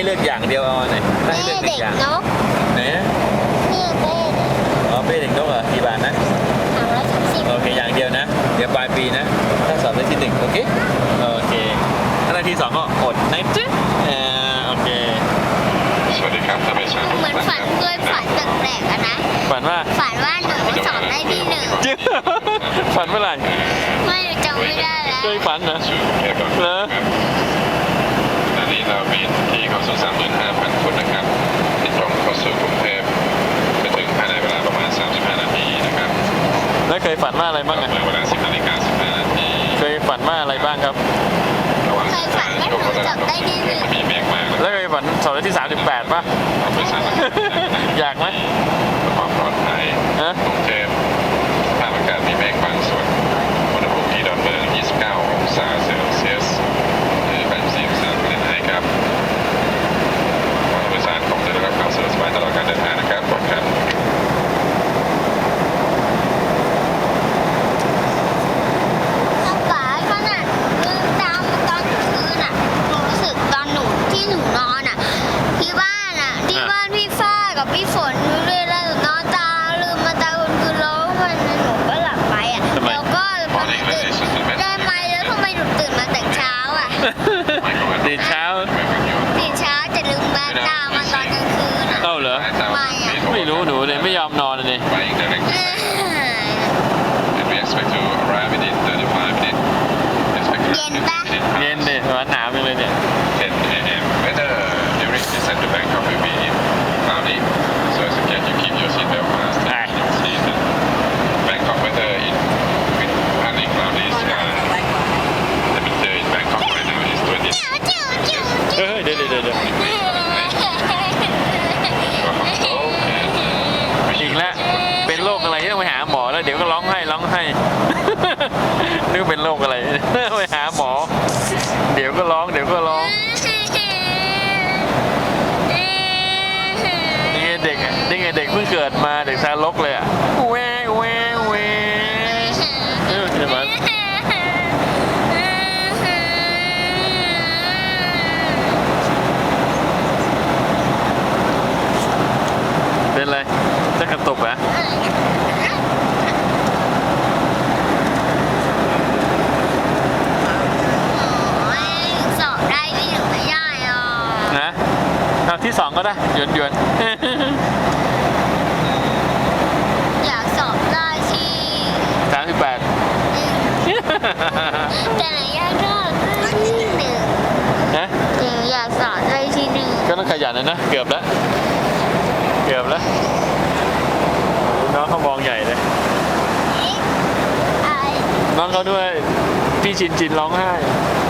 อย่างเดียวเอาอันไหนถ้าให้เป้เลือกหนึ่เด็งกอย่างนกไหนนะนี่เป้เด็กอ๋อเป้เด็กนกเหรอกี่บาทนะสามร้อยสามสิบโอเคอย่างเดียวนะ เดี๋ยวปลายปีนะ ถ้าสอบได้ที่หนึ่งโอเคโอเคถ้าได้ที่สองก็อดนะจ๊ะอ่าโอเคสวัสดีครับท่านผู้ชมเหมือนฝันเคยฝันแปลกๆอะนะฝันว่าฝันว่าหนูสอบได้ที่หนึ่งจริงฝันเมื่อไหร่ไม่จำไม่ได้แล้วเคยฝันเหรอสู่แค่ก่อนเหรอ ตอนนี้เราบินที่เข้าสู่ 35,000ฟุตนะครับที่ตรงเข้าสู่กรุงเทพไปถึงภายในเวลาประมาณ 35 นาทีนะครับแล้วเคยฝันว่าอะไรบ้างอะเมื่อเวลา 10นาฬิกา15นาทีเคยฝันว่าอะไรบ้างครับ ระหว่างเคยฝันว่าหนูสอบได้ที่หนึ่งมีเมฆมากนะคแล้รับวเคยฝันสอบได้ที่38ป่ะเราไปสารอยากไหม ความปลอดภัยฮะ กรุงเทพสภาพอากาศมีเมฆบางส่วนอุณหภูมิที่ดอนเมือง 29 องศาเซลเซียสหรือ84องศาเฟาเรนไฮต์ครับขอให้ผู้โดยสารคงจะได้รับความสะดวกสบายตลอดการเดินทางนะครับขอบคุณครับ ถ้าป๋าขนาดลืมตามาตอนกลางคืนอะหนูรู้สึกตอนหนูที่ หนูนอนอะที่บ้านอะที่บ้านพี่ฟ้ากับพี่ฝนเวลาหนูนอนตาลืมมาตาคนคืนแล้ววันนั้นหนูก็หลับไปอะทำไมแล้วก็พอหนูตื่นได้ไหมแล้วทำไมหนูตื่นมาแต่เช้าอะตื่นเช้าตื่นเช้าจะลืมแบนตามาตอนกลางคืนอะเอ้าเหรอไม่รู้หนูเลยไม่ยอมนอนเลย Flying direct and we expect to arrive within 35 minutes. Expect to arrive within เย็นเลยวันหนาวจังเลยเนี่ย 10 a.m. Weather during descent to Bangkok will be cloudy, so as again you keep your seatbelt fast Aye. and you see the Bangkok weather in with partly cloudy sky. The temperature in Bangkok right now is 20 จิ้วจิ้วจิ้ว เฮ้ยเดี๋ยวเดี๋ยวเดี๋ยว อีกแล้วเป็นโรคอะไรที่ต้องไปหาหมอแล้วเดี๋ยวก็ร้องไห้ร้องไห้ นึกว่าเป็นโรคอะไร ไปหาหมอ เดี๋ยวก็ร้องเดี๋ยวก็ร้องนี่ไงเด็กอะนี่ไงเด็กเพิ่งเกิดมาเด็กทารกเลยอะแวแวแวเออใช่ไหมเป็นไรจะกระตุกเหรอะสอบได้ที่หนึ่งไม่ได้อะที่สองก็ได้หยวนหยวน อยากสอบได้ที่ สามสิบแปด แต่ไหนอยากได้ที่หนึ่งนะหนูอยากสอบได้ที่หนึ่งก็ต้องขยันนะนะ เกือบแล้ว เกือบแล้ว น้องเขามองใหญ่เลยไอ้น้องเขาด้วย พี่ชินชินร้องไห้ไ